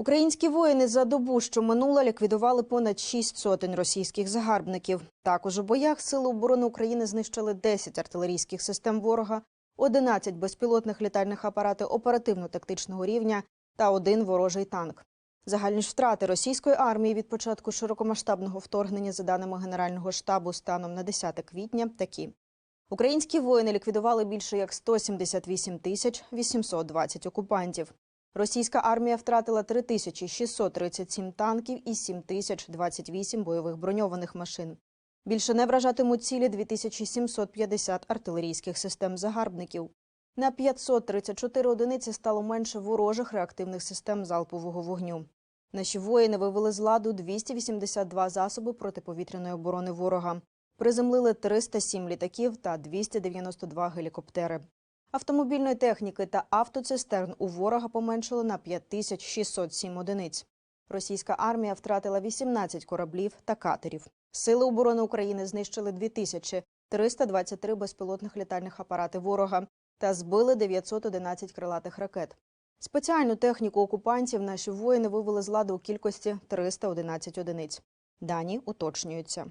Українські воїни за добу, що минула, ліквідували понад шість сотень російських загарбників. Також у боях Сили оборони України знищили 10 артилерійських систем ворога, 11 безпілотних літальних апаратів оперативно-тактичного рівня та один ворожий танк. Загальні ж втрати російської армії від початку широкомасштабного вторгнення, за даними Генерального штабу, станом на 10 квітня, такі. Українські воїни ліквідували більше як 178 тисяч 820 окупантів. Російська армія втратила 3637 танків і 7028 бойових броньованих машин. Більше не вражатимуть цілі 2750 артилерійських систем загарбників. На 534 одиниці стало менше ворожих реактивних систем залпового вогню. Наші воїни вивели з ладу 282 засоби протиповітряної оборони ворога. Приземлили 307 літаків та 292 гелікоптери. Автомобільної техніки та автоцистерн у ворога поменшало на 5607 одиниць. Російська армія втратила 18 кораблів та катерів. Сили оборони України знищили 2323 безпілотних літальних апарати ворога та збили 911 крилатих ракет. Спеціальну техніку окупантів наші воїни вивели з ладу у кількості 311 одиниць. Дані уточнюються.